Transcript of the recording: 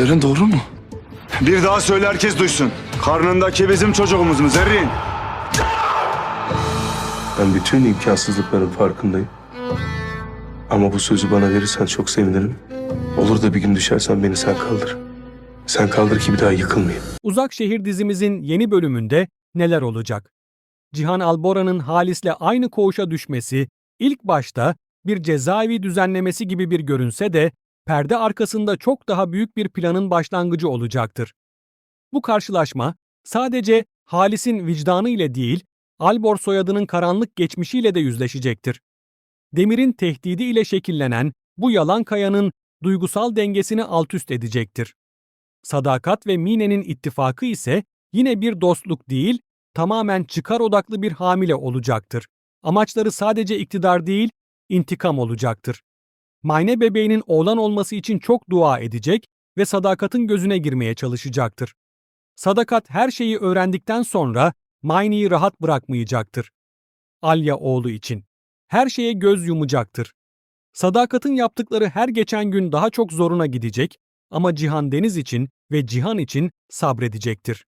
Eren doğru mu? Bir daha söyle herkes duysun. Karnındaki bizim çocuğumuz mu Zerrin? Ben bütün imkansızlıkların farkındayım. Ama bu sözü bana verirsen çok sevinirim. Olur da bir gün düşersen beni sen kaldır. Sen kaldır ki bir daha yıkılmayayım. Uzak Şehir dizimizin yeni bölümünde neler olacak? Cihan Albora'nın Halis'le aynı koğuşa düşmesi ilk başta bir cezaevi düzenlemesi gibi bir görünse de perde arkasında çok daha büyük bir planın başlangıcı olacaktır. Bu karşılaşma sadece Halis'in vicdanı ile değil, Albor soyadının karanlık geçmişiyle de yüzleşecektir. Demir'in tehdidi ile şekillenen bu yalan kayanın duygusal dengesini altüst edecektir. Sadakat ve Mine'nin ittifakı ise yine bir dostluk değil, tamamen çıkar odaklı bir hamile olacaktır. Amaçları sadece iktidar değil, intikam olacaktır. Mayne bebeğinin oğlan olması için çok dua edecek ve sadakatın gözüne girmeye çalışacaktır. Sadakat her şeyi öğrendikten sonra Mayne'yi rahat bırakmayacaktır. Alya oğlu için. Her şeye göz yumacaktır. Sadakat'ın yaptıkları her geçen gün daha çok zoruna gidecek ama Cihan Deniz için ve Cihan için sabredecektir.